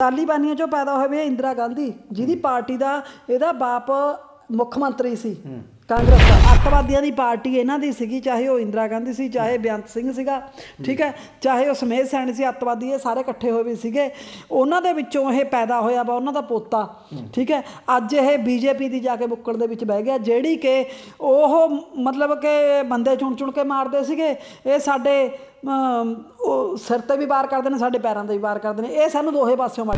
ਤਾਲੀਬਾਨੀਆਂ ਚੋਂ ਪੈਦਾ ਹੋਏ ਵੀ ਇੰਦਰਾ ਗਾਂਧੀ ਜਿਹਦੀ ਪਾਰਟੀ ਦਾ ਇਹਦਾ ਬਾਪ ਮੁੱਖ ਮੰਤਰੀ ਸੀ ਕਾਂਗਰਸ ਦਾ। ਅੱਤਵਾਦੀਆਂ ਦੀ ਪਾਰਟੀ ਇਹਨਾਂ ਦੀ ਸੀਗੀ ਚਾਹੇ ਉਹ ਇੰਦਰਾ ਗਾਂਧੀ ਸੀ ਚਾਹੇ ਬੇਅੰਤ ਸਿੰਘ ਸੀਗਾ ਠੀਕ ਹੈ ਚਾਹੇ ਉਹ ਸਮੇਧ ਸੈਣੀ ਸੀ ਅੱਤਵਾਦੀ ਇਹ ਸਾਰੇ ਇਕੱਠੇ ਹੋਏ ਵੀ ਸੀਗੇ। ਉਹਨਾਂ ਦੇ ਵਿੱਚੋਂ ਇਹ ਪੈਦਾ ਹੋਇਆ ਵਾ ਉਹਨਾਂ ਦਾ ਪੋਤਾ ਠੀਕ ਹੈ। ਅੱਜ ਇਹ ਬੀਜੇਪੀ ਦੀ ਜਾ ਕੇ ਬੁੱਕੜ ਦੇ ਵਿੱਚ ਬਹਿ ਗਿਆ ਜਿਹੜੀ ਕਿ ਉਹ ਮਤਲਬ ਕਿ ਬੰਦੇ ਚੁਣ ਚੁਣ ਕੇ ਮਾਰਦੇ ਸੀਗੇ। ਇਹ ਸਾਡੇ ਉਹ ਸਿਰ ਤੇ ਵੀ ਵਾਰ ਕਰਦੇ ਨੇ ਸਾਡੇ ਪੈਰਾਂ ਤੇ ਵੀ ਵਾਰ ਕਰਦੇ ਨੇ। ਇਹ ਸਾਨੂੰ ਦੋਹੇ ਪਾਸਿਓਂ ਨੇ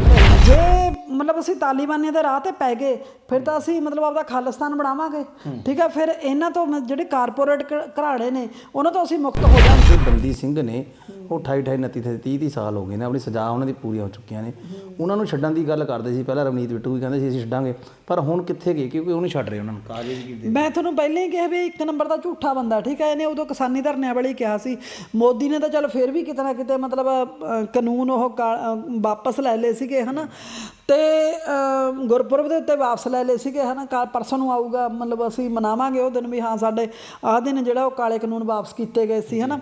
ਜੇ ਮਤਲਬ ਅਸੀਂ ਤਾਲੀਬਾਨੀਆਂ ਦੇ ਰਾਹ ਤੇ ਪੈ ਗਏ ਫਿਰ ਤਾਂ ਅਸੀਂ ਮਤਲਬ ਆਪਦਾ ਖਾਲਿਸਤਾਨ ਬਣਾਵਾਂਗੇ। ਠੀਕ ਹੈ ਫਿਰ ਇਹਨਾਂ ਤੋਂ ਜਿਹੜੇ ਕਾਰਪੋਰੇਟ ਘਰਾੜੇ ਨੇ ਉਹਨਾਂ ਤੋਂ ਅਸੀਂ ਮੁਕਤ ਹੋ ਜਾਵਾਂਗੇ। ਬੰਦੀ ਸਿੰਘ ਨੇ ਉਹ 28 28 29 30 30 ਸਾਲ ਹੋ ਗਏ ਨੇ, ਆਪਣੀ ਸਜ਼ਾ ਉਹਨਾਂ ਦੀ ਪੂਰੀਆਂ ਹੋ ਚੁੱਕੀਆਂ ਨੇ। ਉਹਨਾਂ ਨੂੰ ਛੱਡਣ ਦੀ ਗੱਲ ਕਰਦੇ ਸੀ, ਪਹਿਲਾਂ ਰਵਨੀਤ ਬਿੱਟੂ ਵੀ ਕਹਿੰਦੇ ਸੀ, ਅਸੀਂ ਛੱਡਾਂਗੇ। ਪਰ ਹੁਣ ਕਿੱਥੇ ਗਏ? ਕਿਉਂਕਿ ਉਹ ਨਹੀਂ ਛੱਡ ਰਹੇ ਉਹਨਾਂ ਨੂੰ। ਕਾਗਜ਼ ਕੀ ਮੈਂ ਤੁਹਾਨੂੰ ਪਹਿਲਾਂ ਹੀ ਕਿਹਾ ਵੀ ਇੱਕ ਨੰਬਰ ਦਾ ਝੂਠਾ ਬੰਦਾ, ਠੀਕ ਹੈ ਇਹਨੇ ਉਦੋਂ ਕਿਸਾਨੀ ਧਰਨਿਆਂ ਵਾਲੀ ਕਿਹਾ ਸੀ। ਮੋਦੀ ਨੇ ਤਾਂ ਚਲ ਫਿਰ ਵੀ ਕਿਤੇ ਨਾ ਕਿਤੇ ਮਤਲਬ ਕਾਨੂੰਨ ਉਹ ਕਾ- ਵਾਪਸ ਲੈ ਲਏ ਸੀਗੇ, ਹਨਾ? ਤੇ ਗੁਰਪੁਰਬ ਦੇ ਉੱਤੇ ਵਾਪਸ ਲੈ ਲਏ ਸੀਗੇ ਹਨਾ? ਕੱਲ ਪਰਸੋਂ ਨੂੰ ਆਊਗਾ ਮਤਲਬ ਅਸੀਂ ਮਨਾਵਾਂਗੇ ਉਹ ਦਿਨ ਵੀ ਹਾਂ ਸਾਡੇ ਆਹ ਦਿਨ ਜਿਹੜਾ ਉਹ ਕਾਲੇ ਕਾਨੂੰਨ ਵਾਪਸ ਕੀਤੇ ਗਏ ਸੀ ਹਨਾ?